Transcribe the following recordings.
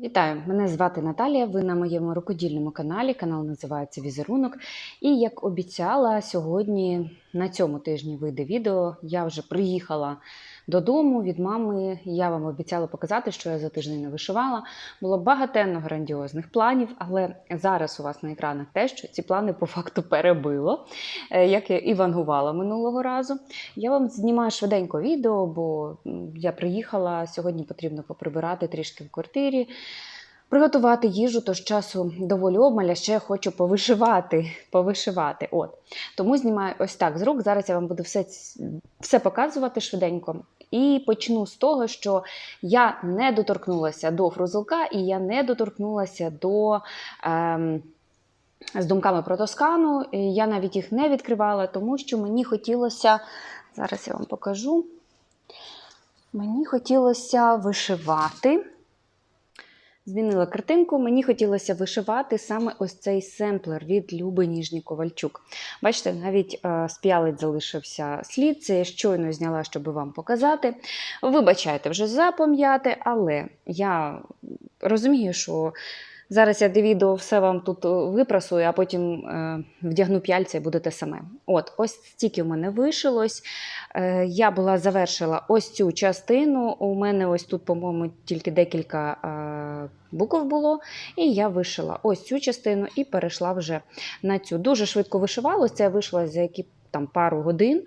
Вітаю! Мене звати Наталія. Ви на моєму рукодільному каналі. Канал називається Візерунок. І як обіцяла, сьогодні на цьому тижні вийде відео. Я вже приїхала додому від мами. Я вам обіцяла показати, що я за тиждень не вишивала. Було багатенно грандіозних планів, але зараз у вас на екранах те, що ці плани по факту перебило, е, як я і вангувала минулого разу. Я вам знімаю швиденько відео, бо я приїхала. Сьогодні потрібно поприбирати трішки в квартирі. Приготувати їжу, тож часу доволі обмаль, а ще хочу повишивати. повишивати. От. Тому знімаю ось так з рук. Зараз я вам буду все, все показувати швиденько. І почну з того, що я не доторкнулася до фрузилка і я не доторкнулася до. Ем, з думками про Тоскану. Я навіть їх не відкривала, тому що мені хотілося. Зараз я вам покажу. Мені хотілося вишивати. Змінила картинку. Мені хотілося вишивати саме ось цей семплер від Люби Ніжні Ковальчук. Бачите, навіть е, з п'ялиць залишився слід. Це я щойно зняла, щоб вам показати. Вибачайте вже за пом'яти, але я розумію, що зараз я де відео все вам тут е, випрасую, а потім е, вдягну п'яльця і будете саме. От, ось стільки в мене вишилось. Е, я була завершила ось цю частину. У мене ось тут, по-моєму, тільки декілька е, букв було. І я вишила ось цю частину і перейшла вже на цю. Дуже швидко вишивалося, це я вийшла за які там пару годин.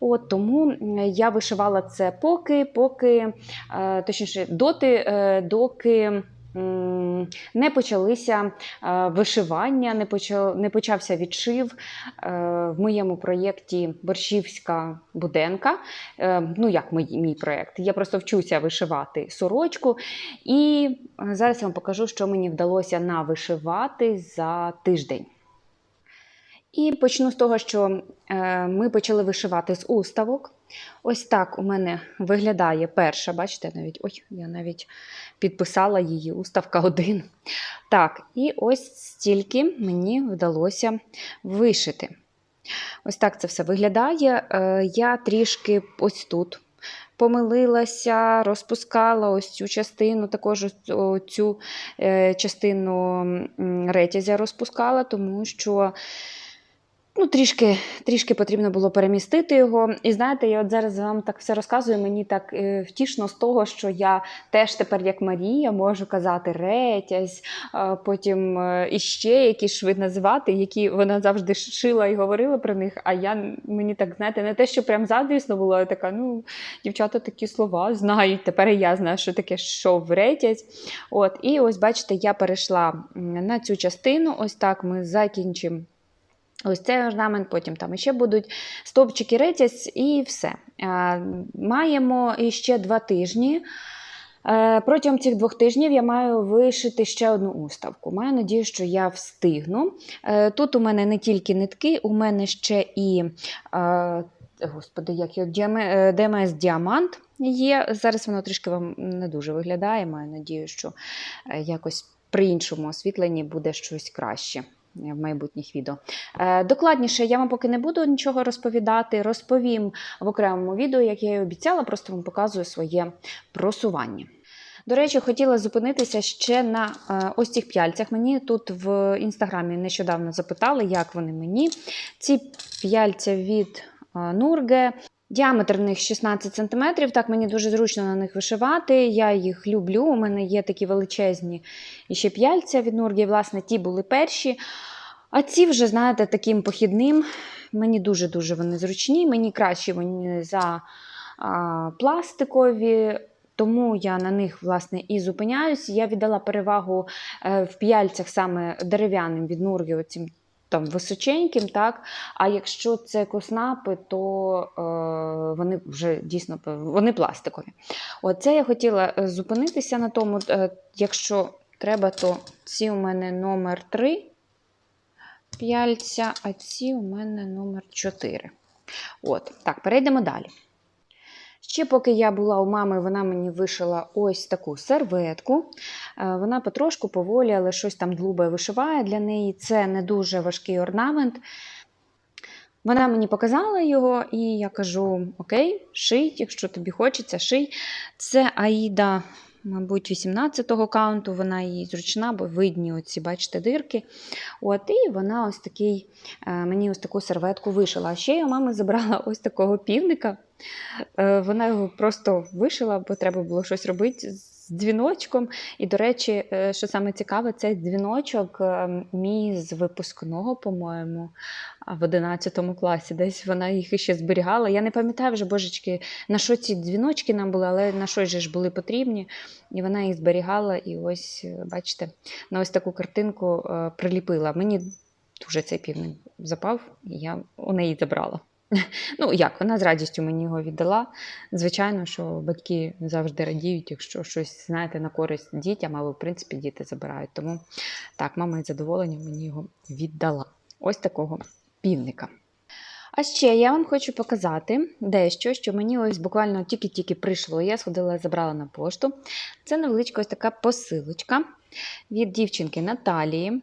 От, тому я вишивала це поки, поки, е, точніше, доти, е, доки. Не почалися е, вишивання, не почав, не почався відшив е, в моєму проєкті Борщівська буденка. Е, Ну, як мій, мій проєкт. Я просто вчуся вишивати сорочку. І зараз я вам покажу, що мені вдалося навишивати за тиждень. І почну з того, що е, ми почали вишивати з уставок. Ось так у мене виглядає перша, бачите, навіть ой, я навіть підписала її уставка 1. Так, і ось стільки мені вдалося вишити. Ось так це все виглядає. Е, Я трішки ось тут помилилася, розпускала ось цю частину, також цю е, частину ретязя розпускала, тому що. Ну, трішки, трішки потрібно було перемістити його. І знаєте, я от зараз вам так все розказую. Мені так е, втішно з того, що я теж тепер, як Марія, можу казати ретязь, потім е, іще якісь шви називати, які вона завжди шила і говорила про них. А я мені так знаєте, не те, що прям заздрісно було, я така, ну, дівчата такі слова знають. Тепер я знаю, що таке шов ретязь. От, і ось бачите, я перейшла на цю частину. Ось так ми закінчимо. Ось цей орнамент, потім там ще будуть стовпчики ретязь і все. Е, Маємо іще два тижні. Е, Протягом цих двох тижнів я маю вишити ще одну уставку. Маю надію, що я встигну. Е, Тут у мене не тільки нитки, у мене ще і господи, як його ДМС Діамант є. Зараз воно трішки вам не дуже виглядає. Маю надію, що якось при іншому освітленні буде щось краще. В майбутніх відео. Е, Докладніше я вам поки не буду нічого розповідати. Розповім в окремому відео, як я і обіцяла, просто вам показую своє просування. До речі, хотіла зупинитися ще на е, ось цих п'яльцях. Мені тут в інстаграмі нещодавно запитали, як вони мені. Ці п'яльця від е, Нурге. Діаметр в них 16 см. Так, мені дуже зручно на них вишивати. Я їх люблю. У мене є такі величезні іще п'яльця від Нурге. Власне, ті були перші. А ці вже, знаєте, таким похідним. Мені дуже-дуже вони зручні. Мені краще вони за а, пластикові. Тому я на них власне і зупиняюсь. Я віддала перевагу е, в п'яльцях саме дерев'яним від Нурги, оцим там височеньким, так. А якщо це коснапи, то е, вони вже дійсно вони пластикові. Оце я хотіла е, зупинитися на тому. Е, якщо треба, то ці у мене номер 3 п'яльця, а ці у мене номер 4. От, так, перейдемо далі. Ще поки я була у мами, вона мені вишила ось таку серветку. Е, Вона потрошку поволі, але щось там длубе вишиває для неї. Це не дуже важкий орнамент. Вона мені показала його, і я кажу: Окей, ший, якщо тобі хочеться, ший. Це Аїда мабуть, 18-го каунту. Вона їй зручна, бо видні оці, бачите, дирки. От, і вона ось такий, е, мені ось таку серветку вишила. А ще я у мами забрала ось такого півника. Е, Вона його просто вишила, бо треба було щось робити з дзвіночком. І, до речі, е, що саме цікаве, цей дзвіночок е, мій з випускного, по-моєму, в 11 класі. Десь вона їх іще зберігала. Я не пам'ятаю вже, божечки, на що ці дзвіночки нам були, але на що ж були потрібні. І вона їх зберігала. І ось, е, бачите, на ось таку картинку приліпила. Мені дуже цей півник запав, і я у неї забрала. Ну, як, вона з радістю мені його віддала. Звичайно, що батьки завжди радіють, якщо щось знаєте на користь дітям, але в принципі діти забирають. Тому так, мама із задоволенням мені його віддала. Ось такого півника. А ще я вам хочу показати дещо, що мені ось буквально тільки-тільки прийшло. Я сходила, забрала на пошту. Це невеличка ось така посилочка від дівчинки Наталії.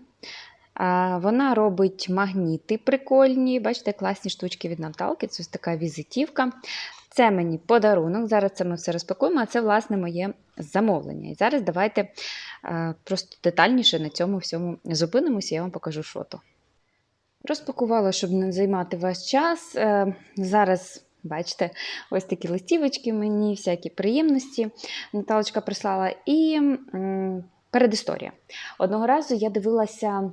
Вона робить магніти прикольні. Бачите, класні штучки від Наталки. Це ось така візитівка. Це мені подарунок. Зараз це ми все розпакуємо, а це, власне, моє замовлення. І зараз давайте е, просто детальніше на цьому всьому зупинимося, я вам покажу фото. Розпакувала, щоб не займати ваш час. Е, Зараз. Бачите, ось такі листівочки мені, всякі приємності. Наталочка прислала. І м, передісторія. Одного разу я дивилася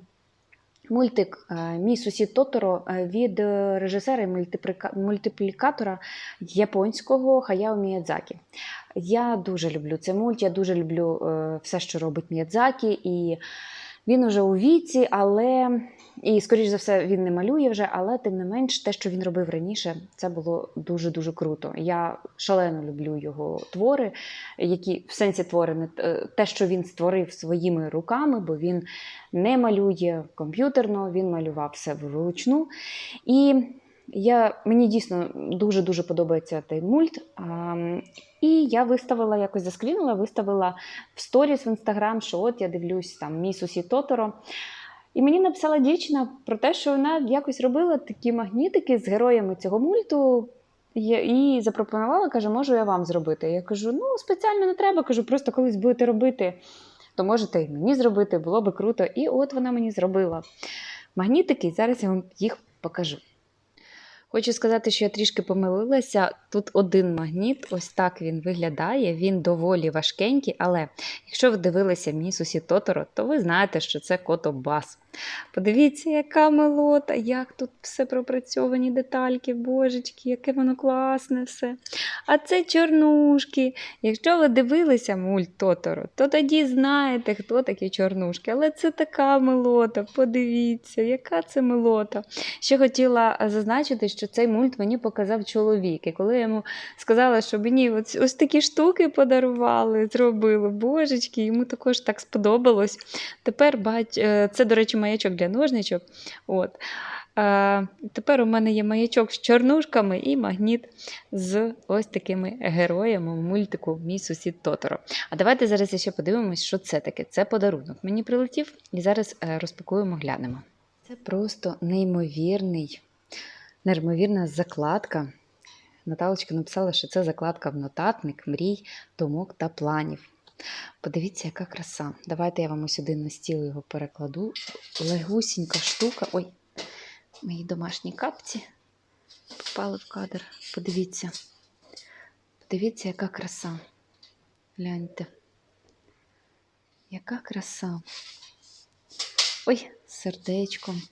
мультик е, Мій сусід Тоторо е, від е, режисера і мультиплікатора японського Хаяо Міядзакі. Я дуже люблю цей мульт, я дуже люблю все, що робить Міядзакі. І він уже у віці, але і, скоріш за все, він не малює вже, але тим не менш, те, що він робив раніше, це було дуже-дуже круто. Я шалено люблю його твори, які в сенсі твори, не те, що він створив своїми руками, бо він не малює комп'ютерно, він малював все вручну. І я, мені дійсно дуже-дуже подобається цей мульт. А, і я виставила, якось заскрінула, виставила в сторіс в інстаграм, що от я дивлюсь там мій сусід Тоторо. І мені написала дівчина про те, що вона якось робила такі магнітики з героями цього мульту. І запропонувала, каже, можу я вам зробити. Я кажу, ну спеціально не треба, кажу, просто колись будете робити, то можете і мені зробити, було би круто. І от вона мені зробила магнітики, і зараз я вам їх покажу. Хочу сказати, що я трішки помилилася. Тут один магніт, ось так він виглядає. Він доволі важкенький, але якщо ви дивилися мій сусід Тоторо, то ви знаєте, що це котобас. Подивіться, яка милота, як тут все пропрацьовані детальки, божечки, яке воно класне все. А це чорнушки. Якщо ви дивилися мульт Тоторо, то тоді знаєте, хто такі чорнушки. Але це така милота. Подивіться, яка це милота. Ще хотіла зазначити, що цей мульт мені показав чоловік. І коли я йому сказала, що мені ось, ось такі штуки подарували, зробили, божечки, йому також так сподобалось. Тепер бач, е, це, до речі, маячок для ножничок. От. А, тепер у мене є маячок з чорнушками і магніт з ось такими героями в мультику Мій сусід Тоторо. А давайте зараз ще подивимось, що це таке. Це подарунок. Мені прилетів і зараз е, розпакуємо, глянемо. Це просто неймовірний, неймовірна закладка. Наталочка написала, що це закладка в нотатник, мрій, думок та планів. Подивіться, яка краса. Давайте я вам ось сюди на стіл його перекладу. Легусінька штука. Ой, мої домашні капці попали в кадр. Подивіться. Подивіться, яка краса. Гляньте. Яка краса. Ой, сердечком.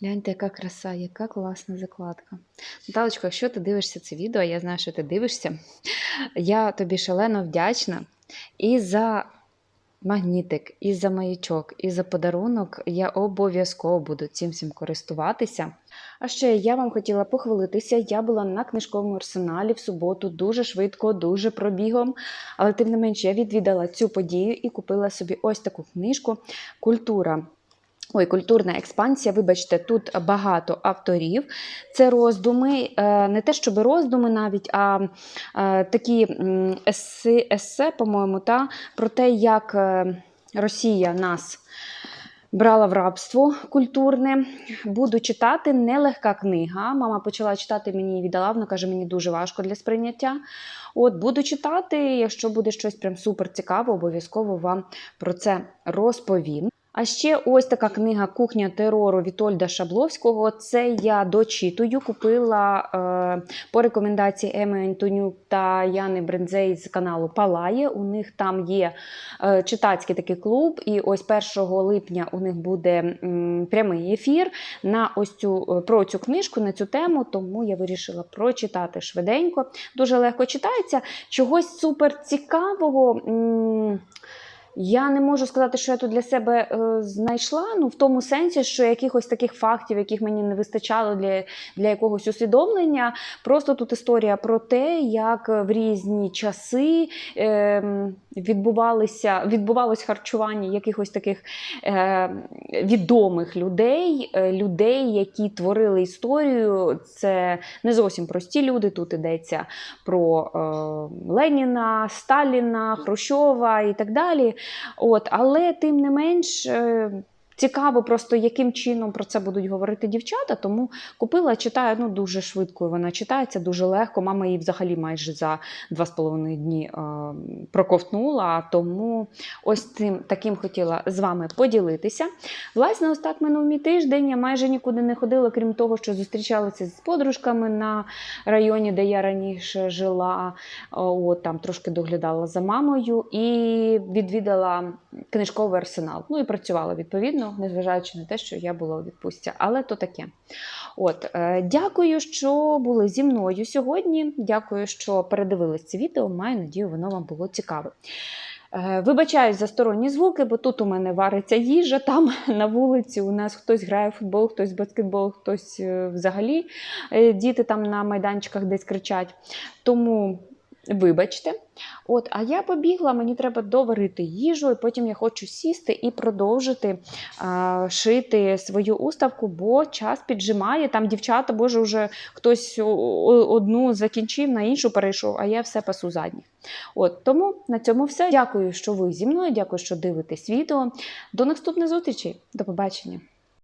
Гляньте, яка краса, яка класна закладка. Наталочка, якщо ти дивишся це відео, я знаю, що ти дивишся, я тобі шалено вдячна і за магнітик, і за маячок, і за подарунок. Я обов'язково буду цим всім користуватися. А ще я вам хотіла похвалитися. Я була на книжковому арсеналі в суботу дуже швидко, дуже пробігом. Але тим не менш я відвідала цю подію і купила собі ось таку книжку Культура. Ой, культурна експансія, вибачте, тут багато авторів. Це роздуми, е, не те, щоб роздуми навіть, а е, такі м, есе, по-моєму, та, про те, як е, Росія нас брала в рабство культурне. Буду читати нелегка книга. Мама почала читати мені і віддала, вона каже, мені дуже важко для сприйняття. От буду читати. Якщо буде щось прям супер цікаве, обов'язково вам про це розповім. А ще ось така книга Кухня терору Вітольда Шабловського. Це я дочитую. Купила е, по рекомендації Еми Антонюк та Яни Брензей з каналу Палає. У них там є е, читацький такий клуб, і ось 1 липня у них буде м, прямий ефір на ось цю е, про цю книжку на цю тему. Тому я вирішила прочитати швиденько. Дуже легко читається. Чогось супер цікавого. м, я не можу сказати, що я тут для себе е, знайшла. Ну в тому сенсі, що якихось таких фактів, яких мені не вистачало для, для якогось усвідомлення. Просто тут історія про те, як в різні часи е, відбувалися відбувалось харчування якихось таких е, відомих людей, е, людей, які творили історію. Це не зовсім прості люди. Тут йдеться про е, Леніна, Сталіна, Хрущова і так далі. От, але тим не менш. Е, Цікаво просто, яким чином про це будуть говорити дівчата, тому купила, читаю ну, дуже швидко. Вона читається, дуже легко. Мама її взагалі майже за два з половиною дні е, проковтнула. Тому ось цим таким хотіла з вами поділитися. Власне, ось так минув мій тиждень. Я майже нікуди не ходила, крім того, що зустрічалася з подружками на районі, де я раніше жила. От там трошки доглядала за мамою і відвідала книжковий арсенал. Ну і працювала відповідно, незважаючи на те, що я була у відпустці. Але то таке. От, е, дякую, що були зі мною сьогодні. Дякую, що передивились це відео. Маю надію, воно вам було цікаве. Е, Вибачаюсь за сторонні звуки, бо тут у мене вариться їжа, там на вулиці у нас хтось грає в футбол, хтось в баскетбол, хтось е, взагалі діти там на майданчиках десь кричать. Тому вибачте. От, а я побігла, мені треба доварити їжу, і потім я хочу сісти і продовжити а, шити свою уставку, бо час піджимає. Там дівчата, боже, вже хтось одну закінчив, на іншу перейшов, а я все пасу задніх. От тому на цьому все. Дякую, що ви зі мною. Дякую, що дивитесь відео. До наступних зустрічей. До побачення.